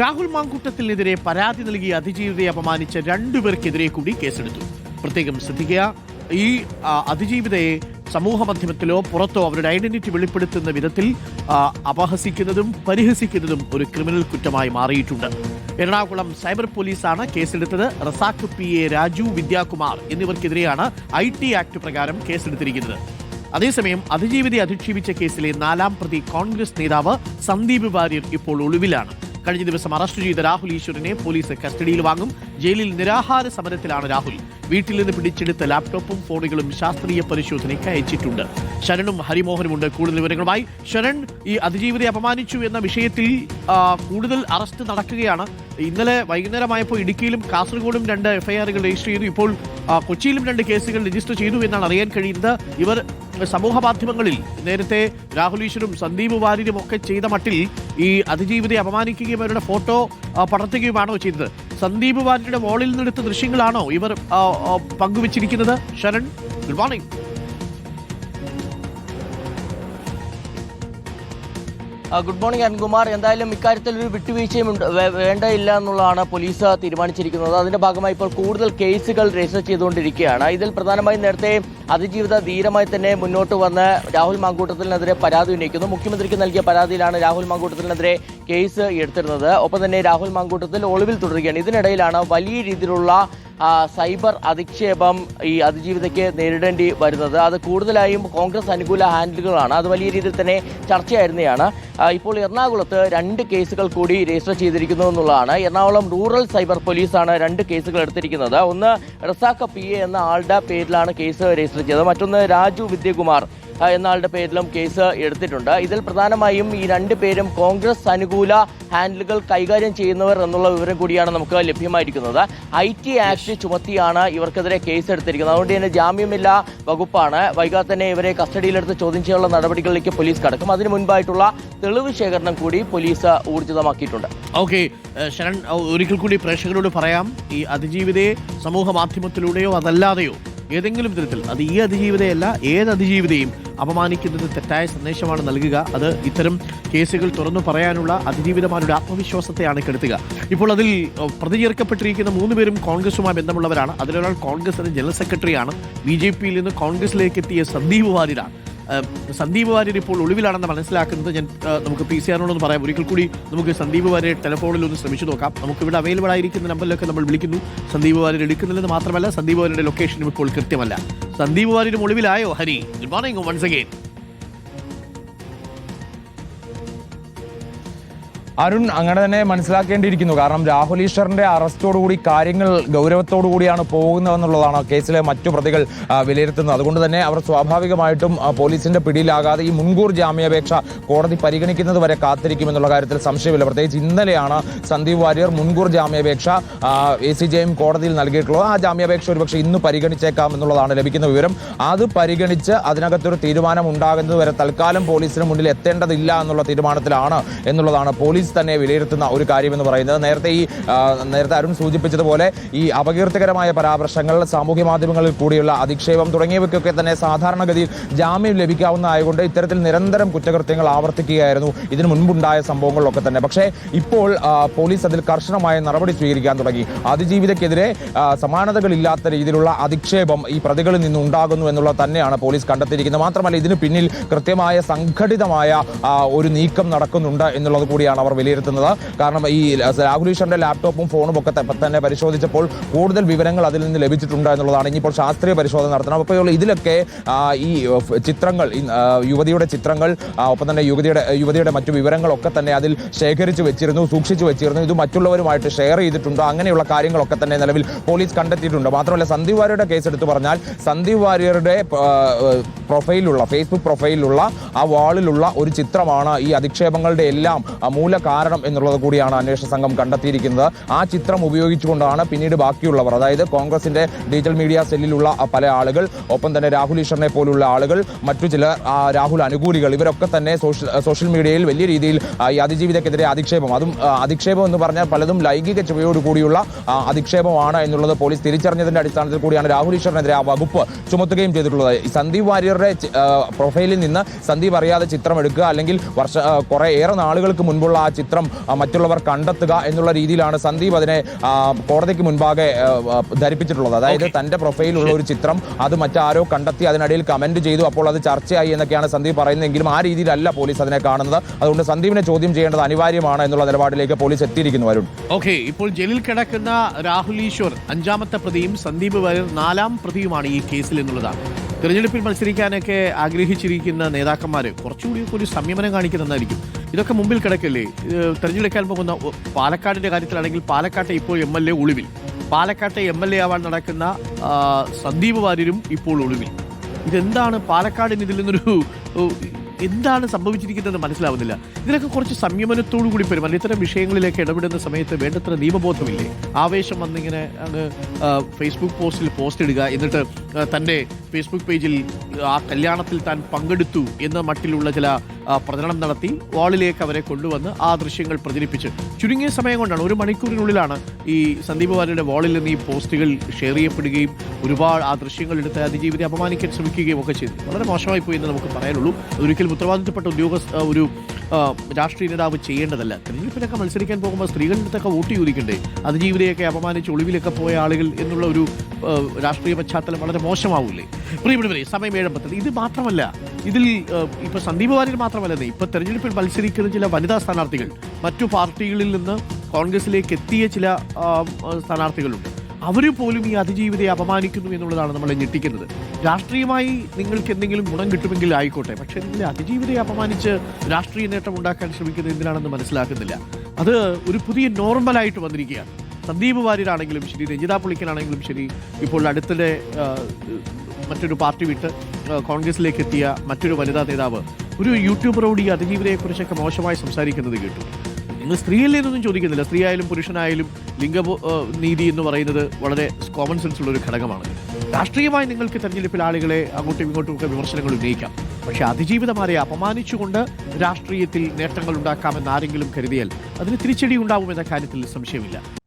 രാഹുൽ മാങ്കൂട്ടത്തിനെതിരെ പരാതി നൽകി അതിജീവിതയെ അപമാനിച്ച രണ്ടുപേർക്കെതിരെ കൂടി കേസെടുത്തു. പ്രത്യേകം ശ്രദ്ധിക്കുക ഈ അതിജീവിതയെ സമൂഹ മാധ്യമത്തിലോ പുറത്തോ അവരുടെ ഐഡന്റിറ്റി വെളിപ്പെടുത്തുന്ന വിധത്തിൽ അപഹസിക്കുന്നതും പരിഹസിക്കുന്നതും ഒരു ക്രിമിനൽ കുറ്റമായി മാറിയിട്ടുണ്ട്. എറണാകുളം സൈബർ പോലീസാണ് കേസെടുത്തത്. റസാഖ് പി എ രാജു വിദ്യാകുമാർ എന്നിവർക്കെതിരെയാണ് ഐ ടി ആക്ട് പ്രകാരം കേസെടുത്തിരിക്കുന്നത്. അതേസമയം അതിജീവിതയെ അധിക്ഷേപിച്ച കേസിലെ നാലാം പ്രതി കോൺഗ്രസ് നേതാവ് സന്ദീപ് വാര്യർ ഇപ്പോൾ ഒളിവിലാണ്. കഴിഞ്ഞ ദിവസം അറസ്റ്റ് ചെയ്ത രാഹുൽ ഈശ്വറിനെ പോലീസ് കസ്റ്റഡിയിൽ വാങ്ങും. ജയിലിൽ നിരാഹാര സമരത്തിലാണ് രാഹുൽ. വീട്ടിൽ നിന്ന് പിടിച്ചെടുത്ത ലാപ്ടോപ്പും ഫോണുകളും ശാസ്ത്രീയ പരിശോധനയ്ക്ക് അയച്ചിട്ടുണ്ട്. ശരണും ഹരിമോഹനുമുണ്ട്. കൂടുതൽ വിവരങ്ങളുമായി ശരൺ ഈ അതിജീവിതയെ അപമാനിച്ചു എന്ന വിഷയത്തിൽ കൂടുതൽ അറസ്റ്റ് നടക്കുകയാണ്. ഇന്നലെ വൈകുന്നേരമായപ്പോൾ ഇടുക്കിയിലും കാസർഗോഡും രണ്ട് എഫ്ഐആറുകൾ രജിസ്റ്റർ ചെയ്തു. ഇപ്പോൾ കൊച്ചിയിലും രണ്ട് കേസുകൾ രജിസ്റ്റർ ചെയ്തു എന്നാണ് അറിയാൻ കഴിയുന്നത്. ഇവർ സമൂഹ മാധ്യമങ്ങളിൽ നേരത്തെ രാഹുൽ ഈശ്വരും സന്ദീപ് വാര്യരും ഒക്കെ ചെയ്ത മട്ടിൽ ഈ അതിജീവിതയെ അപമാനിക്കുകയും അവരുടെ ഫോട്ടോ പടർത്തുകയുമാണോ ചെയ്തത്. സന്ദീപ് വാര്യരുടെ വോളിൽ നിന്നെടുത്ത ദൃശ്യങ്ങളാണോ ഇവർ പങ്കുവച്ചിരിക്കുന്നത്? Sharan good morning good morning Ankumar. എന്തായാലും ഇക്കാര്യത്തിൽ ഒരു വിട്ടുവീഴ്ചയും വേണ്ടയില്ല എന്നുള്ളതാണ് പോലീസ് തീരുമാനിച്ചിരിക്കുന്നത്. അതിന്റെ ഭാഗമായി ഇപ്പോൾ കൂടുതൽ കേസുകൾ രജിസ്റ്റർ ചെയ്തുകൊണ്ടിരിക്കുകയാണ്. ഇതിൽ പ്രധാനമായും നേരത്തെ അതിജീവിത ധീരമായി തന്നെ മുന്നോട്ട് വന്ന് രാഹുൽ മാങ്കൂട്ടത്തിനെതിരെ പരാതി ഉന്നയിക്കുന്നു. മുഖ്യമന്ത്രിക്ക് നൽകിയ പരാതിയിലാണ് രാഹുൽ മാങ്കൂട്ടത്തിനെതിരെ കേസ് എടുത്തിരുന്നത്. ഒപ്പം തന്നെ രാഹുൽ മാങ്കൂട്ടത്തിൽ ഒളിവിൽ തുടരുകയാണ്. ഇതിനിടയിലാണ് വലിയ രീതിയിലുള്ള സൈബർ അധിക്ഷേപം ഈ അതിജീവിതയ്ക്ക് നേരിടേണ്ടി വരുന്നത്. അത് കൂടുതലായും കോൺഗ്രസ് അനുകൂല ഹാൻഡിലുകളാണ്. അത് വലിയ രീതിയിൽ തന്നെ ചർച്ചയായിരുന്നതാണ് ഇപ്പോൾ എറണാകുളത്ത് രണ്ട് കേസുകൾ കൂടി രജിസ്റ്റർ ചെയ്തിരിക്കുന്നു എന്നുള്ളതാണ്. എറണാകുളം റൂറൽ സൈബർ പോലീസാണ് രണ്ട് കേസുകൾ എടുത്തിരിക്കുന്നത്. ഒന്ന് റസാഖ പി എന്ന ആളുടെ പേരിലാണ് കേസ് രജിസ്റ്റർ ചെയ്തത്. മറ്റൊന്ന് രാജു വിദ്യകുമാർ ആ, എന്ന പേരിലും കേസ് എടുത്തിട്ടുണ്ട്. ഇതിൽ പ്രധാനമായും ഈ രണ്ട് പേരും കോൺഗ്രസ് അനുകൂല ഹാൻഡിലുകൾ കൈകാര്യം ചെയ്യുന്നവർ എന്നുള്ള വിവരം കൂടിയാണ് നമുക്ക് ലഭ്യമായിരിക്കുന്നത്. ഐ ടി ആക്ട് ചുമത്തിയാണ് ഇവർക്കെതിരെ കേസ് എടുത്തിരിക്കുന്നത്. അതുകൊണ്ട് തന്നെ ജാമ്യമില്ല വകുപ്പാണ്. വൈകാതെ തന്നെ ഇവരെ കസ്റ്റഡിയിലെടുത്ത് ചോദ്യം ചെയ്യാനുള്ള നടപടികളിലേക്ക് പോലീസ് കടക്കും. അതിനു മുൻപായിട്ടുള്ള തെളിവ് ശേഖരണം കൂടി പോലീസ് ഊർജിതമാക്കിയിട്ടുണ്ട്. ഓക്കെ ശരൺ ഒരിക്കൽ കൂടി പ്രേക്ഷകരോട് പറയാം. ഈ അതിജീവിതയെ സമൂഹ മാധ്യമത്തിലൂടെയോ അതല്ലാതെയോ ഏതെങ്കിലും വിധത്തിൽ അത് ഈ അതിജീവിതയല്ല ഏത് അതിജീവിതയും അപമാനിക്കുന്നത് തെറ്റായ സന്ദേശമാണ് നൽകുക. അത് ഇത്തരം കേസുകൾ തുറന്നു പറയാനുള്ള അതിജീവിതമാരുടെ ആത്മവിശ്വാസത്തെയാണ് കെടുത്തുക. ഇപ്പോൾ അതിൽ പ്രതിചേർക്കപ്പെട്ടിരിക്കുന്ന പ്രതി മൂന്ന് പേരും കോൺഗ്രസുമായി ബന്ധമുള്ളവരാണ്. അതിലൊരാൾ കോൺഗ്രസിന്റെ ജനറൽ സെക്രട്ടറിയാണ്. ബി ജെ പിയിൽ നിന്ന് കോൺഗ്രസിലേക്ക് എത്തിയ സന്ദീപ് വാര്യരാണ്. സന്ദീപ് വാര്യർ ഇപ്പോൾ ഒളിവിലാണെന്ന് മനസ്സിലാക്കുന്നത് ഞാൻ നമുക്ക് പി സി ആറിനോടൊന്ന് പറയാം. ഒരിക്കൽ കൂടി നമുക്ക് സന്ദീപ് വാര്യർ ടെലഫോണിൽ ഒന്ന് ശ്രമിച്ചു നോക്കാം. നമുക്ക് ഇവിടെ അവൈലബിൾ ആയിരിക്കുന്ന നമ്പറിലൊക്കെ നമ്മൾ വിളിക്കുന്നു. സന്ദീപ് വാര്യർ എടുക്കുന്നില്ലെന്ന് മാത്രമല്ല സന്ദീപ് വാര്യരുടെ ലൊക്കേഷനും ഇപ്പോൾ കൃത്യമല്ല. സന്ദീപ് വാര്യരും ഒളിവിലായോ? Hari good morning once again Arun അങ്ങനെ തന്നെ മനസ്സിലാക്കേണ്ടിയിരിക്കുന്നു. കാരണം രാഹുൽ ഈശ്വറിന്റെ അറസ്റ്റോടുകൂടി കാര്യങ്ങൾ ഗൗരവത്തോടു കൂടിയാണ് പോകുന്നതെന്നുള്ളതാണ് കേസിലെ മറ്റു പ്രതികൾ വിലയിരുത്തുന്നത്. അതുകൊണ്ട് തന്നെ അവർ സ്വാഭാവികമായിട്ടും പോലീസിന്റെ പിടിയിലാകാതെ ഈ മുൻകൂർ ജാമ്യാപേക്ഷ കോടതി പരിഗണിക്കുന്നത് വരെ കാത്തിരിക്കുമെന്നുള്ള കാര്യത്തിൽ സംശയമില്ല. പ്രത്യേകിച്ച് ഇന്നലെയാണ് സന്ദീപ് വാര്യർ മുൻകൂർ ജാമ്യാപേക്ഷ എ സി ജെയും കോടതിയിൽ നൽകിയിട്ടുള്ളത്. ആ ജാമ്യാപേക്ഷ ഒരുപക്ഷെ ഇന്ന് പരിഗണിച്ചേക്കാം എന്നുള്ളതാണ് ലഭിക്കുന്ന വിവരം. അത് പരിഗണിച്ച് അതിനകത്തൊരു തീരുമാനം ഉണ്ടാകുന്നത് വരെ തൽക്കാലം പോലീസിന് മുന്നിൽ എത്തേണ്ടതില്ല എന്നുള്ള തീരുമാനത്തിലാണ് എന്നുള്ളതാണ്. പോലീസ് തന്നെ വിലയിരുത്തുന്ന ഒരു കാര്യമെന്ന് പറയുന്നത്. നേരത്തെ ഈ നേരത്തെ അരുൺ സൂചിപ്പിച്ചതുപോലെ ഈ അപകീർത്തികരമായ പരാമർശങ്ങൾ സാമൂഹ്യ മാധ്യമങ്ങളിൽ കൂടിയുള്ള അധിക്ഷേപം തുടങ്ങിയവയ്ക്കൊക്കെ തന്നെ സാധാരണഗതിയിൽ ജാമ്യം ലഭിക്കാവുന്നതായതുകൊണ്ട് ഇത്തരത്തിൽ നിരന്തരം കുറ്റകൃത്യങ്ങൾ ആവർത്തിക്കുകയായിരുന്നു. ഇതിനു മുൻപുണ്ടായ സംഭവങ്ങളിലൊക്കെ തന്നെ. പക്ഷേ ഇപ്പോൾ പോലീസ് അതിൽ കർശനമായ നടപടി സ്വീകരിക്കാൻ തുടങ്ങി. അതിജീവിതക്കെതിരെ സമാനതകളില്ലാത്ത രീതിയിലുള്ള അധിക്ഷേപം ഈ പ്രതികളിൽ നിന്ന് ഉണ്ടാകുന്നു എന്നുള്ളത് തന്നെയാണ് പോലീസ് കണ്ടെത്തിയിരിക്കുന്നത്. മാത്രമല്ല ഇതിന് പിന്നിൽ കൃത്യമായ സംഘടിതമായ ഒരു നീക്കം നടക്കുന്നുണ്ട് എന്നുള്ളത് കൂടിയാണ് അവർ വിലയിരുത്തുന്നത്. കാരണം ഈ രാഹുൽ ഈശ്വറിന്റെ ലാപ്ടോപ്പും ഫോണും ഒക്കെ തന്നെ പരിശോധിച്ചപ്പോൾ കൂടുതൽ വിവരങ്ങൾ അതിൽ നിന്ന് ലഭിച്ചിട്ടുണ്ട് എന്നുള്ളതാണ്. ഇനിയിപ്പോൾ ശാസ്ത്രീയ പരിശോധന നടത്തണം. അപ്പോൾ ഇതിലൊക്കെ ഈ ചിത്രങ്ങൾ യുവതിയുടെ ചിത്രങ്ങൾ ഒപ്പം തന്നെ യുവതിയുടെ യുവതിയുടെ മറ്റു വിവരങ്ങളൊക്കെ തന്നെ അതിൽ ശേഖരിച്ചു വെച്ചിരുന്നു സൂക്ഷിച്ചു വെച്ചിരുന്നു. ഇത് മറ്റുള്ളവരുമായിട്ട് ഷെയർ ചെയ്തിട്ടുണ്ടോ. അങ്ങനെയുള്ള കാര്യങ്ങളൊക്കെ തന്നെ നിലവിൽ പോലീസ് കണ്ടെത്തിയിട്ടുണ്ട്. മാത്രമല്ല സന്ദീപ് വാര്യരുടെ കേസ് എടുത്തു പറഞ്ഞാൽ സന്ദീപ് വാര്യരുടെ ആ, പ്രൊഫൈലിലുള്ള ഫേസ്ബുക്ക് പ്രൊഫൈലിലുള്ള ആ വാളിലുള്ള ഒരു ചിത്രമാണ് ഈ അധിക്ഷേപങ്ങളുടെ എല്ലാം മൂല കാരണം എന്നുള്ളത് കൂടിയാണ് അന്വേഷണ സംഘം കണ്ടെത്തിയിരിക്കുന്നത്. ആ ചിത്രം ഉപയോഗിച്ചുകൊണ്ടാണ് പിന്നീട് ബാക്കിയുള്ളവർ അതായത് കോൺഗ്രസിന്റെ ഡിജിറ്റൽ മീഡിയ സെല്ലിലുള്ള പല ആളുകൾ ഒപ്പം തന്നെ രാഹുൽ ഈശ്വറിനെ പോലുള്ള ആളുകൾ മറ്റു ചില രാഹുൽ അനുകൂലികൾ ഇവരൊക്കെ തന്നെ സോഷ്യൽ സോഷ്യൽ മീഡിയയിൽ വലിയ രീതിയിൽ ഈ അതിജീവിതക്കെതിരെ അധിക്ഷേപം അതും അധിക്ഷേപം എന്ന് പറഞ്ഞാൽ പലതും ലൈംഗിക ചുവയോട് കൂടിയുള്ള അധിക്ഷേപമാണ് എന്നുള്ളത് പോലീസ് തിരിച്ചറിഞ്ഞതിന്റെ അടിസ്ഥാനത്തിൽ കൂടിയാണ് രാഹുൽ ഈശ്വറിനെതിരെ ആ വകുപ്പ് ചുമത്തുകയും ചെയ്തിട്ടുള്ളത്. സന്ദീപ് വാര്യരുടെ ചി- പ്രൊഫൈലിൽ നിന്ന് സന്ദീപ് അറിയാതെ ചിത്രം എടുക്കുക അല്ലെങ്കിൽ വർഷ കുറേ ഏറെ നാളുകൾക്ക് മുൻപുള്ള ആ ചിത്രം മറ്റുള്ളവർ കണ്ടെത്തുക എന്നുള്ള രീതിയിലാണ് സന്ദീപ് അതിനെ കോടതിക്ക് മുൻപാകെ ധരിപ്പിച്ചിട്ടുള്ളത്. അതായത് തന്റെ പ്രൊഫൈലുള്ള ഒരു ചിത്രം അത് മറ്റാരോ കണ്ടെത്തി അതിനിടയിൽ കമന്റ് ചെയ്തു. അപ്പോൾ അത് ചർച്ചയായി എന്നൊക്കെയാണ് സന്ദീപ് പറയുന്നതെങ്കിലും ആ രീതിയിലല്ല പോലീസ് അതിനെ കാണുന്നത്. അതുകൊണ്ട് സന്ദീപിനെ ചോദ്യം ചെയ്യേണ്ടത് അനിവാര്യമാണ് എന്നുള്ള നിലപാടിലേക്ക് പോലീസ് എത്തിയിരിക്കുന്നു അരുൺ. ഓക്കെ ഇപ്പോൾ ജയിലിൽ കിടക്കുന്ന രാഹുൽ ഈശ്വർ അഞ്ചാമത്തെ പ്രതിയും സന്ദീപ് വാര്യർ നാലാം പ്രതിയുമാണ് ഈ കേസിൽ എന്നുള്ളതാണ്. തിരഞ്ഞെടുപ്പിൽ മത്സരിക്കാനൊക്കെ ആഗ്രഹിച്ചിരിക്കുന്ന നേതാക്കന്മാർ കുറച്ചുകൂടി ഒരു സംയമനം കാണിക്കുന്നതായിരിക്കും. ഇതൊക്കെ മുമ്പിൽ കിടക്കല്ലേ? തെരഞ്ഞെടുക്കാൻ പോകുന്ന പാലക്കാടിന്റെ കാര്യത്തിലാണെങ്കിൽ പാലക്കാട്ടെ ഇപ്പോൾ എം എൽ എ ഒളിവിൽ. പാലക്കാട്ടെ എം എൽ എ ആവാൻ നടക്കുന്ന സന്ദീപ് വാര്യരും ഇപ്പോൾ ഒളിവിൽ. ഇതെന്താണ് പാലക്കാടിന് ഇതിൽ നിന്നൊരു എന്താണ് സംഭവിച്ചിരിക്കുന്നത് മനസ്സിലാവുന്നില്ല. ഇതിനൊക്കെ കുറച്ച് സംയമനത്തോടു കൂടി പെരുമാറി. ഇത്തരം വിഷയങ്ങളിലേക്ക് ഇടപെടുന്ന സമയത്ത് വേണ്ടത്ര നിയമബോധമില്ലേ? ആവേശം വന്നിങ്ങനെ അങ്ങ് ഫേസ്ബുക്ക് പോസ്റ്റിൽ പോസ്റ്റ് ഇടുക എന്നിട്ട് തന്റെ ഫേസ്ബുക്ക് പേജിൽ ആ കല്യാണത്തിൽ താൻ പങ്കെടുത്തു എന്ന മട്ടിലുള്ള ചില പ്രചരണം നടത്തി വാളിലേക്ക് അവരെ കൊണ്ടുവന്ന് ആ ദൃശ്യങ്ങൾ പ്രചരിപ്പിച്ച്. ചുരുങ്ങിയ സമയം കൊണ്ടാണ് ഒരു മണിക്കൂറിനുള്ളിലാണ് ഈ സന്ദീപ് വാര്യയുടെ വാളിൽ നിന്ന് ഈ പോസ്റ്റുകൾ ഷെയർ ചെയ്യപ്പെടുകയും ഒരുപാട് ആ ദൃശ്യങ്ങൾ എടുത്ത് അതിജീവിതത്തെ അപമാനിക്കാൻ ശ്രമിക്കുകയും ഒക്കെ ചെയ്തു. വളരെ മോശമായി പോയി എന്ന് നമുക്ക് പറയാനുള്ളൂ. ഒരിക്കലും ഉത്തരവാദിത്തപ്പെട്ട ഉദ്യോഗസ്ഥ ഒരു രാഷ്ട്രീയ നേതാവ് ചെയ്യേണ്ടതല്ല. തെരഞ്ഞെടുപ്പിനൊക്കെ മത്സരിക്കാൻ പോകുമ്പോൾ സ്ത്രീകളുടെ അടുത്തൊക്കെ വോട്ട് ചോദിക്കണ്ടേ? അതിജീവിതയൊക്കെ അപമാനിച്ച് ഒളിവിലൊക്കെ പോയ ആളുകൾ എന്നുള്ള ഒരു രാഷ്ട്രീയ പശ്ചാത്തലം വളരെ മോശമാവില്ലേ പ്രിയപ്പെട്ടവരെ സമയം ഏഴമ്പത്തത് ഇത് മാത്രമല്ല ഇതിൽ ഇപ്പൊ സന്ദീപ് വാര്യർ മാത്രമല്ലെന്നേ ഇപ്പൊ തെരഞ്ഞെടുപ്പിൽ മത്സരിക്കുന്ന ചില വനിതാ സ്ഥാനാർത്ഥികൾ മറ്റു പാർട്ടികളിൽ നിന്ന് കോൺഗ്രസിലേക്ക് എത്തിയ ചില സ്ഥാനാർത്ഥികളുണ്ട്. അവർ പോലും ഈ അതിജീവിതയെ അപമാനിക്കുന്നു എന്നുള്ളതാണ് നമ്മളെ ഞെട്ടിക്കുന്നത്. രാഷ്ട്രീയമായി നിങ്ങൾക്ക് എന്തെങ്കിലും ഗുണം കിട്ടുമെങ്കിൽ ആയിക്കോട്ടെ പക്ഷേ ഇതിൽ അതിജീവിതയെ അപമാനിച്ച് രാഷ്ട്രീയ നേട്ടം ഉണ്ടാക്കാൻ ശ്രമിക്കുന്നത് എന്തിനാണെന്ന് മനസ്സിലാക്കുന്നില്ല. അത് ഒരു പുതിയ നോർമലായിട്ട് വന്നിരിക്കുകയാണ്. സന്ദീപ് വാര്യരാണെങ്കിലും ശരി രഞ്ജിത പുളിക്കനാണെങ്കിലും ശരി ഇപ്പോൾ അടുത്തിടെ മറ്റൊരു പാർട്ടി വിട്ട് കോൺഗ്രസിലേക്ക് എത്തിയ മറ്റൊരു വനിതാ നേതാവ് ഒരു യൂട്യൂബറോട് ഈ അതിജീവിതയെക്കുറിച്ചൊക്കെ മോശമായി സംസാരിക്കുന്നത് കേട്ടു. നിങ്ങൾ സ്ത്രീയല്ലേ എന്നൊന്നും ചോദിക്കുന്നില്ല. സ്ത്രീ ആയാലും പുരുഷനായാലും ലിംഗ നീതി എന്ന് പറയുന്നത് വളരെ കോമൺ സെൻസ് ഉള്ള ഒരു ഘടകമാണ്. രാഷ്ട്രീയമായി നിങ്ങൾക്ക് തെരഞ്ഞെടുപ്പിൽ ആളുകളെ അങ്ങോട്ടും ഇങ്ങോട്ടും ഒക്കെ വിമർശനങ്ങൾ ഉന്നയിക്കാം. പക്ഷേ അതിജീവിതമാരെ അപമാനിച്ചുകൊണ്ട് രാഷ്ട്രീയത്തിൽ നേട്ടങ്ങൾ ഉണ്ടാക്കാമെന്ന് ആരെങ്കിലും കരുതിയാൽ അതിന് തിരിച്ചടി ഉണ്ടാവുമെന്ന കാര്യത്തിൽ സംശയമില്ല.